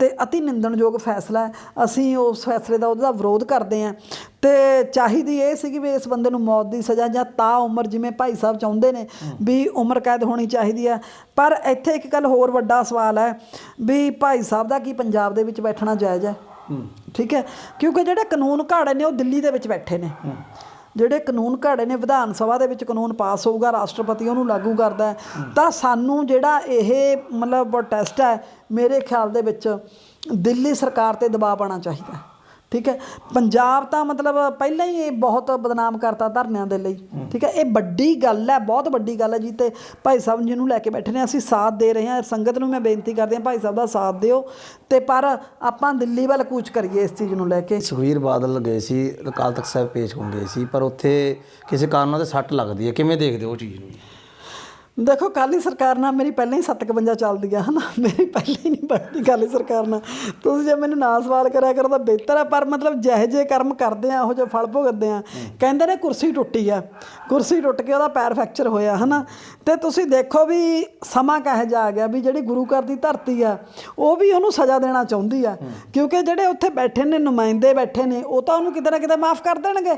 ਤੇ ਅਤੀ ਨਿੰਦਣਯੋਗ ਫੈਸਲਾ ਹੈ। ਅਸੀਂ ਉਸ ਫੈਸਲੇ ਦਾ ਉਹਦਾ ਵਿਰੋਧ ਕਰਦੇ ਹਾਂ। ਤੇ ਚਾਹੀਦੀ ਇਹ ਸੀਗੀ ਵੀ ਇਸ ਬੰਦੇ ਨੂੰ ਮੌਤ ਦੀ ਸਜ਼ਾ ਜਾਂ ਤਾ ਉਮਰ ਜਿਵੇਂ ਭਾਈ ਸਾਹਿਬ ਚਾਹੁੰਦੇ ਨੇ ਵੀ ਉਮਰ ਕੈਦ ਹੋਣੀ ਚਾਹੀਦੀ ਹੈ। ਪਰ ਇੱਥੇ ਇੱਕ ਗੱਲ ਹੋਰ ਵੱਡਾ ਸਵਾਲ ਹੈ ਵੀ ਭਾਈ ਸਾਹਿਬ ਦਾ ਕੀ ਪੰਜਾਬ ਦੇ ਵਿੱਚ ਬੈਠਣਾ ਜਾਇਜ਼ ਹੈ? ਠੀਕ ਹੈ? ਕਿਉਂਕਿ ਜਿਹੜੇ ਕਾਨੂੰਨ ਘਾੜੇ ਨੇ ਉਹ ਦਿੱਲੀ ਦੇ ਵਿੱਚ ਬੈਠੇ ਨੇ। ਜਿਹੜੇ ਕਾਨੂੰਨ ਘੜੇ ਨੇ, ਵਿਧਾਨ ਸਭਾ ਦੇ ਵਿੱਚ ਕਾਨੂੰਨ ਪਾਸ ਹੋਊਗਾ, ਰਾਸ਼ਟਰਪਤੀ ਉਹਨੂੰ ਲਾਗੂ ਕਰਦਾ ਤਾਂ ਸਾਨੂੰ ਜਿਹੜਾ ਇਹ ਮਤਲਬ ਪ੍ਰੋਟੈਸਟ ਹੈ, ਮੇਰੇ ਖਿਆਲ ਦੇ ਵਿੱਚ ਦਿੱਲੀ ਸਰਕਾਰ ਤੇ ਦਬਾਅ ਪਾਉਣਾ ਚਾਹੀਦਾ ਠੀਕ ਹੈ? ਪੰਜਾਬ ਤਾਂ ਮਤਲਬ ਪਹਿਲਾਂ ਹੀ ਇਹ ਬਹੁਤ ਬਦਨਾਮ ਕਰਤਾ ਧਰਨਿਆਂ ਦੇ ਲਈ। ਠੀਕ ਹੈ? ਇਹ ਵੱਡੀ ਗੱਲ ਹੈ ਬਹੁਤ ਵੱਡੀ ਗੱਲ ਹੈ ਜੀ ਤੇ ਭਾਈ ਸਾਹਿਬ ਜੀ ਨੂੰ ਲੈ ਕੇ ਬੈਠੇ ਨੇ ਅਸੀਂ ਸਾਥ ਦੇ ਰਹੇ ਹਾਂ। ਸੰਗਤ ਨੂੰ ਮੈਂ ਬੇਨਤੀ ਕਰਦੀ ਹਾਂ ਭਾਈ ਸਾਹਿਬ ਦਾ ਸਾਥ ਦਿਓ ਤੇ ਪਰ ਆਪਾਂ ਦਿੱਲੀ ਵੱਲ ਕੂਚ ਕਰੀਏ ਇਸ ਚੀਜ਼ ਨੂੰ ਲੈ ਕੇ। ਸੁਖਵੀਰ ਬਾਦਲ ਗਏ ਸੀ ਅਕਾਲ ਤਖਤ ਸਾਹਿਬ ਪੇਸ਼ ਹੋਣ ਗਏ ਸੀ ਪਰ ਉੱਥੇ ਕਿਸੇ ਕਾਰਨ ਉਹਨਾਂ ਦੇ ਸੱਟ ਲੱਗਦੀ ਹੈ। ਕਿਵੇਂ ਦੇਖਦੇ ਹੋ ਉਹ ਚੀਜ਼ ਨੂੰ? ਦੇਖੋ ਕਾਲੀ ਸਰਕਾਰ ਨਾਲ ਮੇਰੀ ਪਹਿਲਾਂ ਹੀ 751 ਚੱਲਦੀ ਆ ਹਨਾ? ਮੇਰੀ ਪਹਿਲਾਂ ਹੀ ਨਹੀਂ ਬਣਦੀ ਕਾਲੀ ਸਰਕਾਰ ਨਾਲ। ਤੁਸੀਂ ਜੇ ਮੈਨੂੰ ਨਾ ਸਵਾਲ ਕਰਿਆ ਕਰੋ ਤਾਂ ਬਿਹਤਰ ਹੈ ਪਰ ਮਤਲਬ ਜਿਹੇ ਜੇ ਕਰਮ ਕਰਦੇ ਆ ਉਹ ਜਿਹੇ ਫਲ ਭੁਗਤਦੇ ਆ। ਕਹਿੰਦੇ ਨੇ ਕੁਰਸੀ ਟੁੱਟੀ ਆ। ਕੁਰਸੀ ਟੁੱਟ ਕੇ ਉਹਦਾ ਪੈਰ ਫ੍ਰੈਕਚਰ ਹੋਇਆ ਹਨਾ? ਤੇ ਤੁਸੀਂ ਦੇਖੋ ਵੀ ਸਮਾਂ ਕਹੇ ਜਾ ਆ ਗਿਆ ਵੀ ਜਿਹੜੀ ਗੁਰੂ ਘਰ ਦੀ ਧਰਤੀ ਆ ਉਹ ਵੀ ਉਹਨੂੰ ਸਜ਼ਾ ਦੇਣਾ ਚਾਹੁੰਦੀ ਆ। ਕਿਉਂਕਿ ਜਿਹੜੇ ਉੱਥੇ ਬੈਠੇ ਨੇ ਨੁਮਾਇੰਦੇ ਬੈਠੇ ਨੇ ਉਹ ਤਾਂ ਉਹਨੂੰ ਕਿਤੇ ਨਾ ਕਿਤੇ ਮਾਫ ਕਰ ਦੇਣਗੇ।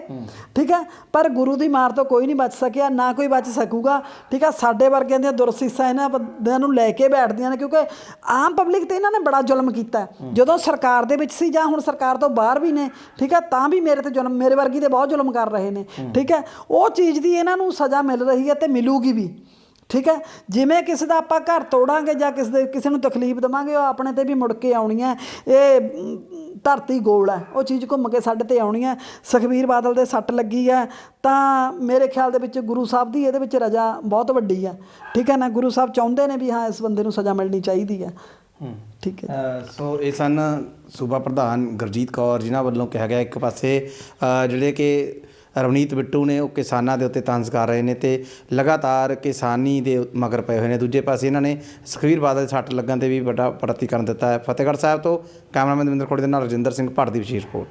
ਠੀਕ ਹੈ ਪਰ ਗੁਰੂ ਦੀ ਮਾਰ ਤੋਂ ਕੋਈ ਨਹੀਂ ਬਚ ਸਕਿਆ ਨਾ ਕੋਈ ਬਚ ਸਕੂਗਾ। ਠੀਕ ਹੈ ਸਾਡੇ ਵਰਗਿਆਂ ਦੀਆਂ ਦੁਰਸੀਸਾਂ ਇਹਨਾਂ ਬੰਦਿਆਂ ਨੂੰ ਲੈ ਕੇ ਬੈਠਦੀਆਂ ਨੇ ਕਿਉਂਕਿ ਆਮ ਪਬਲਿਕ ਤੇ ਇਹਨਾਂ ਨੇ ਬੜਾ ਜ਼ੁਲਮ ਕੀਤਾ। ਜਦੋਂ ਸਰਕਾਰ ਦੇ ਵਿੱਚ ਸੀ ਜਾਂ ਹੁਣ ਸਰਕਾਰ ਤੋਂ ਬਾਹਰ ਵੀ ਨੇ ਠੀਕ ਹੈ ਤਾਂ ਵੀ ਮੇਰੇ ਤੇ ਜ਼ੁਲਮ ਮੇਰੇ ਵਰਗੀ ਤੇ ਬਹੁਤ ਜ਼ੁਲਮ ਕਰ ਰਹੇ ਨੇ ਠੀਕ ਹੈ। ਉਹ ਚੀਜ਼ ਦੀ ਇਹਨਾਂ ਨੂੰ ਸਜ਼ਾ ਮਿਲ ਰਹੀ ਹੈ ਤੇ ਮਿਲੂਗੀ ਵੀ। ਠੀਕ ਹੈ? ਜਿਵੇਂ ਕਿਸੇ ਦਾ ਆਪਾਂ ਘਰ ਤੋੜਾਂਗੇ ਜਾਂ ਕਿਸੇ ਦੇ ਕਿਸੇ ਨੂੰ ਤਕਲੀਫ ਦਵਾਂਗੇ ਉਹ ਆਪਣੇ ਤੇ ਵੀ ਮੁੜ ਕੇ ਆਉਣੀ ਹੈ। ਇਹ ਧਰਤੀ ਗੋਲ ਹੈ। ਉਹ ਚੀਜ਼ ਘੁੰਮ ਕੇ ਸਾਡੇ ਤੇ ਆਉਣੀ ਹੈ। ਸੁਖਬੀਰ ਬਾਦਲ ਦੇ ਸੱਟ ਲੱਗੀ ਹੈ। ਤਾਂ ਮੇਰੇ ਖਿਆਲ ਦੇ ਵਿੱਚ ਗੁਰੂ ਸਾਹਿਬ ਦੀ ਇਹਦੇ ਵਿੱਚ ਰਜਾ ਬਹੁਤ ਵੱਡੀ ਹੈ। ਠੀਕ ਹੈ ਨਾ? ਗੁਰੂ ਸਾਹਿਬ ਚਾਹੁੰਦੇ ਨੇ ਵੀ ਹਾਂ ਇਸ ਬੰਦੇ ਨੂੰ ਸਜ਼ਾ ਮਿਲਣੀ ਚਾਹੀਦੀ ਹੈ। ਠੀਕ ਹੈ। ਸੋ ਇਹ ਸਨ ਸੂਬਾ ਪ੍ਰਧਾਨ ਗੁਰਜੀਤ ਕੌਰ ਜਿਨ੍ਹਾਂ ਵੱਲੋਂ ਕਿਹਾ ਗਿਆ ਇੱਕ ਪਾਸੇ ਜਿਹੜੇ ਕਿ ਰਵਨੀਤ ਬਿੱਟੂ ਨੇ, ਉਹ ਕਿਸਾਨਾਂ ਦੇ ਉੱਤੇ ਤੰਜ਼ ਕਰ ਰਹੇ ਨੇ ਤੇ ਲਗਾਤਾਰ ਕਿਸਾਨੀ ਦੇ ਮਗਰ ਪਏ ਹੋਏ ਨੇ। ਦੂਜੇ ਪਾਸੇ ਇਹਨਾਂ ਨੇ ਸੁਖਬੀਰ ਬਾਦਲ ਦੇ ਸੱਟ ਲੱਗਣ ਤੇ ਵੀ ਵੱਡਾ ਪ੍ਰਤੀਕਰਨ ਦਿੱਤਾ ਹੈ। ਫਤਿਹਗੜ੍ਹ ਸਾਹਿਬ ਤੋਂ ਕੈਮਰਾਮੈਨ ਦਵਿੰਦਰ ਖੋੜੀ ਦੇ ਨਾਲ ਰਜਿੰਦਰ ਸਿੰਘ ਭੱਟ ਦੀ ਵਿਸ਼ੇਸ਼ ਰਿਪੋਰਟ।